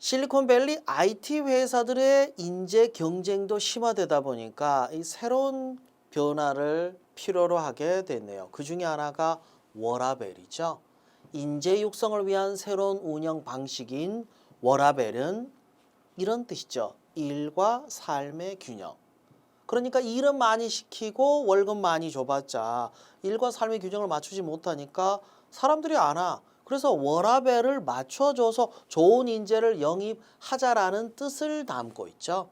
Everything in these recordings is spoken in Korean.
실리콘밸리 IT 회사들의 인재 경쟁도 심화되다 보니까 이 새로운 변화를 필요로 하게 됐네요. 그 중에 하나가 워라벨이죠. 인재 육성을 위한 새로운 운영 방식인 워라벨은 이런 뜻이죠. 일과 삶의 균형. 그러니까 일은 많이 시키고 월급 많이 줘봤자 일과 삶의 균형을 맞추지 못하니까 사람들이 안 와. 그래서 워라벨을 맞춰줘서 좋은 인재를 영입하자라는 뜻을 담고 있죠.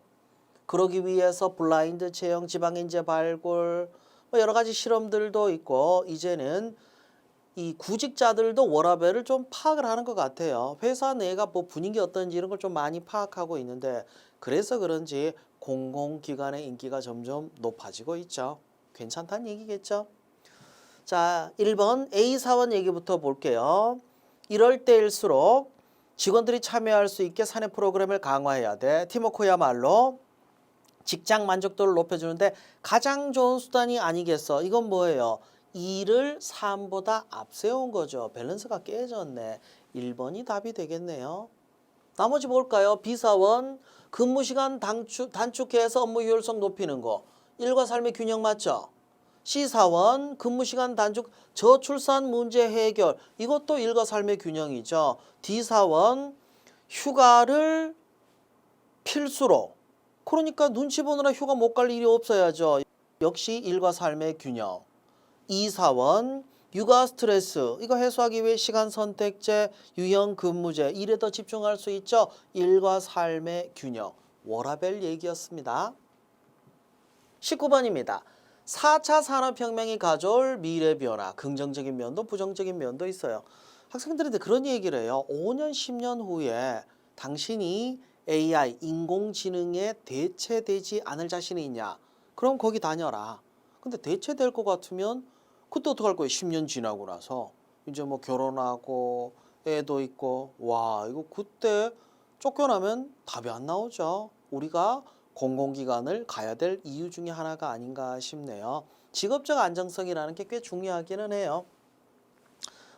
그러기 위해서 블라인드 채용, 지방인재 발굴, 뭐 여러 가지 실험들도 있고 이제는 이 구직자들도 워라벨을 좀 파악을 하는 것 같아요. 회사 내가 뭐 분위기 어떤지 이런 걸 좀 많이 파악하고 있는데 그래서 그런지 공공기관의 인기가 점점 높아지고 있죠. 괜찮다는 얘기겠죠. 자, 1번 A 사원 얘기부터 볼게요. 이럴 때일수록 직원들이 참여할 수 있게 사내 프로그램을 강화해야 돼. 팀워크야말로 직장 만족도를 높여주는데 가장 좋은 수단이 아니겠어. 이건 뭐예요? 일을 삶보다 앞세운 거죠. 밸런스가 깨졌네. 1번이 답이 되겠네요. 나머지 볼까요? B사원 근무 시간 단축, 단축해서 업무 효율성 높이는 거. 일과 삶의 균형 맞죠? C사원 근무 시간 단축 저출산 문제 해결. 이것도 일과 삶의 균형이죠. D사원 휴가를 필수로. 그러니까 눈치 보느라 휴가 못 갈 일이 없어야죠. 역시 일과 삶의 균형. 이사원 육아 스트레스 이거 해소하기 위해 시간 선택제, 유형 근무제 일에 더 집중할 수 있죠. 일과 삶의 균형. 워라벨 얘기였습니다. 19번입니다. 4차 산업혁명이 가져올 미래 변화, 긍정적인 면도 부정적인 면도 있어요. 학생들한테 그런 얘기를 해요. 5년, 10년 후에 당신이 AI, 인공지능에 대체되지 않을 자신이 있냐? 그럼 거기 다녀라. 근데 대체될 것 같으면 그때 어떡할 거예요? 10년 지나고 나서 이제 뭐 결혼하고 애도 있고 와 이거 그때 쫓겨나면 답이 안 나오죠. 우리가 공공기관을 가야 될 이유 중에 하나가 아닌가 싶네요. 직업적 안정성이라는 게 꽤 중요하기는 해요.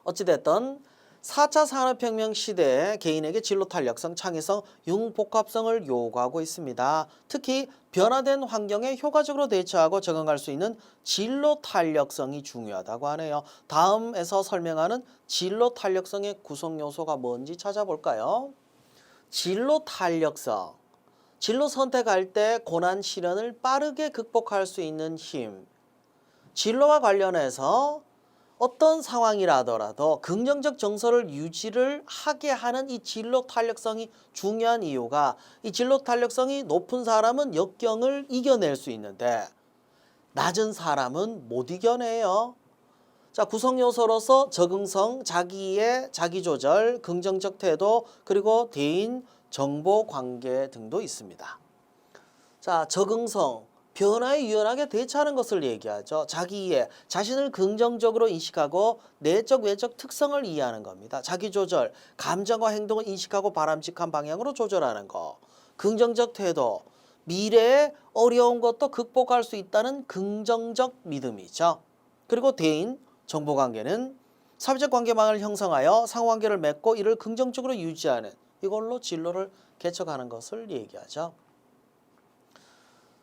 어찌됐든 4차 산업혁명 시대에 개인에게 진로 탄력성, 창의성, 융복합성을 요구하고 있습니다. 특히 변화된 환경에 효과적으로 대처하고 적응할 수 있는 진로 탄력성이 중요하다고 하네요. 다음에서 설명하는 진로 탄력성의 구성 요소가 뭔지 찾아볼까요? 진로 탄력성. 진로 선택할 때 고난 시련을 빠르게 극복할 수 있는 힘. 진로와 관련해서 어떤 상황이라더라도 긍정적 정서를 유지를 하게 하는 이 진로 탄력성이 중요한 이유가 이 진로 탄력성이 높은 사람은 역경을 이겨낼 수 있는데 낮은 사람은 못 이겨내요. 자, 구성 요소로서 적응성, 자기의 자기 조절, 긍정적 태도, 그리고 대인 정보 관계 등도 있습니다. 자, 적응성. 변화에 유연하게 대처하는 것을 얘기하죠. 자기 이해, 자신을 긍정적으로 인식하고 내적 외적 특성을 이해하는 겁니다. 자기 조절, 감정과 행동을 인식하고 바람직한 방향으로 조절하는 거. 긍정적 태도, 미래에 어려운 것도 극복할 수 있다는 긍정적 믿음이죠. 그리고 대인, 정보 관계는 사회적 관계망을 형성하여 상호 관계를 맺고 이를 긍정적으로 유지하는 이걸로 진로를 개척하는 것을 얘기하죠.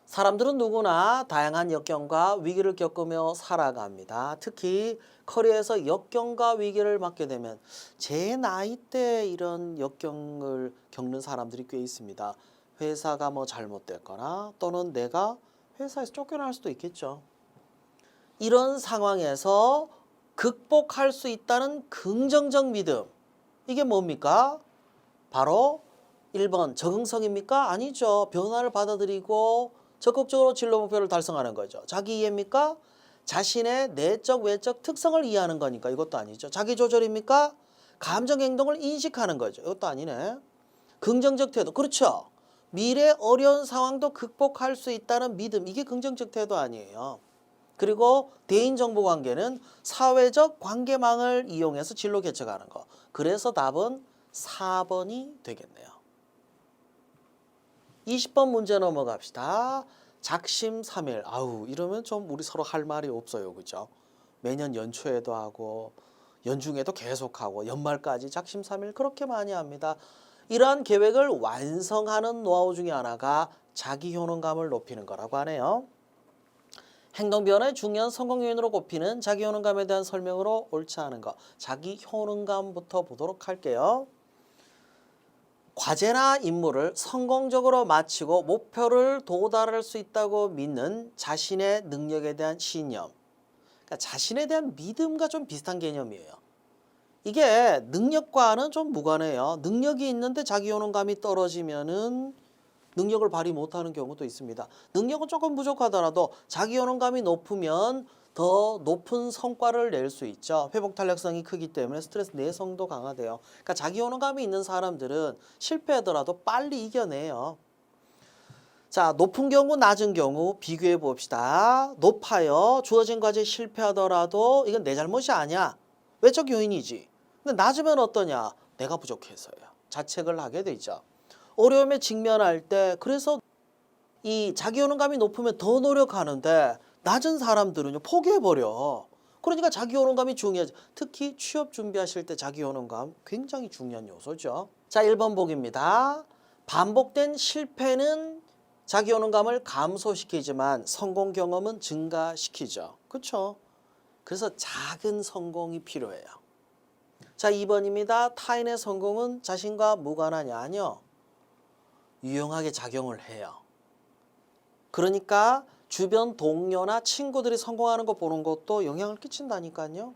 사람들은 누구나 다양한 역경과 위기를 겪으며 살아갑니다. 특히 커리어에서 역경과 위기를 맞게 되면 제 나이 때 이런 역경을 겪는 사람들이 꽤 있습니다. 회사가 뭐 잘못됐거나 또는 내가 회사에서 쫓겨날 수도 있겠죠. 이런 상황에서 극복할 수 있다는 긍정적 믿음. 이게 뭡니까? 바로 1번 적응성입니까? 아니죠. 변화를 받아들이고 적극적으로 진로 목표를 달성하는 거죠. 자기 이해입니까? 자신의 내적 외적 특성을 이해하는 거니까 이것도 아니죠. 자기 조절입니까? 감정 행동을 인식하는 거죠. 이것도 아니네. 긍정적 태도. 그렇죠. 미래 어려운 상황도 극복할 수 있다는 믿음. 이게 긍정적 태도 아니에요. 그리고 대인 정보 관계는 사회적 관계망을 이용해서 진로 개척하는 거. 그래서 답은 4번이 되겠네요. 20번 문제 넘어갑시다. 작심삼일. 아우 이러면 좀 우리 서로 할 말이 없어요. 그죠? 매년 연초에도 하고 연중에도 계속하고 연말까지 작심삼일 그렇게 많이 합니다. 이러한 계획을 완성하는 노하우 중에 하나가 자기 효능감을 높이는 거라고 하네요. 행동 변화의 중요한 성공 요인으로 꼽히는 자기 효능감에 대한 설명으로 옳지 않은 것. 자기 효능감부터 보도록 할게요. 과제나 임무를 성공적으로 마치고 목표를 도달할 수 있다고 믿는 자신의 능력에 대한 신념. 그러니까 자신에 대한 믿음과 좀 비슷한 개념이에요. 이게 능력과는 좀 무관해요. 능력이 있는데 자기 효능감이 떨어지면은 능력을 발휘 못하는 경우도 있습니다. 능력은 조금 부족하더라도 자기 효능감이 높으면 더 높은 성과를 낼 수 있죠. 회복 탄력성이 크기 때문에 스트레스 내성도 강하대요. 그러니까 자기 효능감이 있는 사람들은 실패하더라도 빨리 이겨내요. 자, 높은 경우, 낮은 경우 비교해 봅시다. 높아요. 주어진 과제 실패하더라도 이건 내 잘못이 아니야. 외적 요인이지. 근데 낮으면 어떠냐? 내가 부족해서요. 자책을 하게 되죠. 어려움에 직면할 때 그래서 이 자기 효능감이 높으면 더 노력하는데 낮은 사람들은요 포기해 버려. 그러니까 자기 효능감이 중요하죠. 특히 취업 준비하실 때 자기 효능감 굉장히 중요한 요소죠. 자, 1번 보기입니다. 반복된 실패는 자기 효능감을 감소시키지만 성공 경험은 증가시키죠. 그렇죠? 그래서 작은 성공이 필요해요. 자, 2번입니다. 타인의 성공은 자신과 무관하냐? 아니요. 유용하게 작용을 해요. 그러니까 주변 동료나 친구들이 성공하는 거 보는 것도 영향을 끼친다니까요.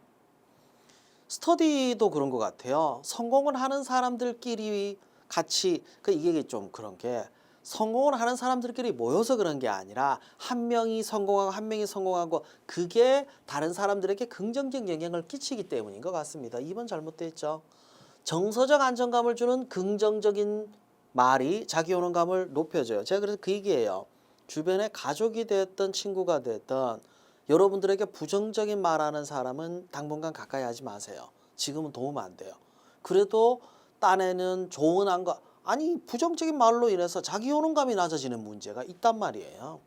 스터디도 그런 것 같아요. 성공을 하는 사람들끼리 같이 그 이게 좀 그런 게 성공을 하는 사람들끼리 모여서 그런 게 아니라 한 명이 성공하고 한 명이 성공하고 그게 다른 사람들에게 긍정적 영향을 끼치기 때문인 것 같습니다. 2번 잘못됐죠. 정서적 안정감을 주는 긍정적인 말이 자기 효능감을 높여줘요. 제가 그래서 그 얘기예요. 주변에 가족이 됐던 친구가 됐던 여러분들에게 부정적인 말하는 사람은 당분간 가까이 하지 마세요. 지금은 도움 안 돼요. 그래도 딴에는 좋은 안과 아니 부정적인 말로 인해서 자기 효능감이 낮아지는 문제가 있단 말이에요.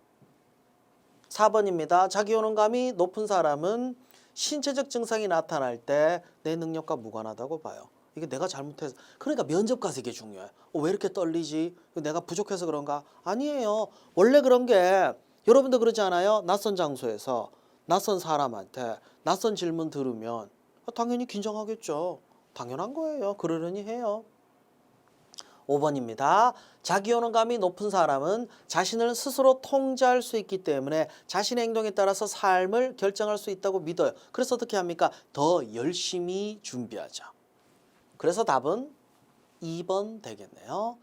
4번입니다. 자기 효능감이 높은 사람은 신체적 증상이 나타날 때 내 능력과 무관하다고 봐요. 이게 내가 잘못해서 그러니까 면접 가서 이게 중요해요. 어, 왜 이렇게 떨리지? 내가 부족해서 그런가? 아니에요. 원래 그런 게 여러분도 그러지 않아요? 낯선 장소에서 낯선 사람한테 낯선 질문 들으면 아, 당연히 긴장하겠죠. 당연한 거예요. 그러려니 해요. 5번입니다. 자기 효능감이 높은 사람은 자신을 스스로 통제할 수 있기 때문에 자신의 행동에 따라서 삶을 결정할 수 있다고 믿어요. 그래서 어떻게 합니까? 더 열심히 준비하죠. 그래서 답은 2번 되겠네요.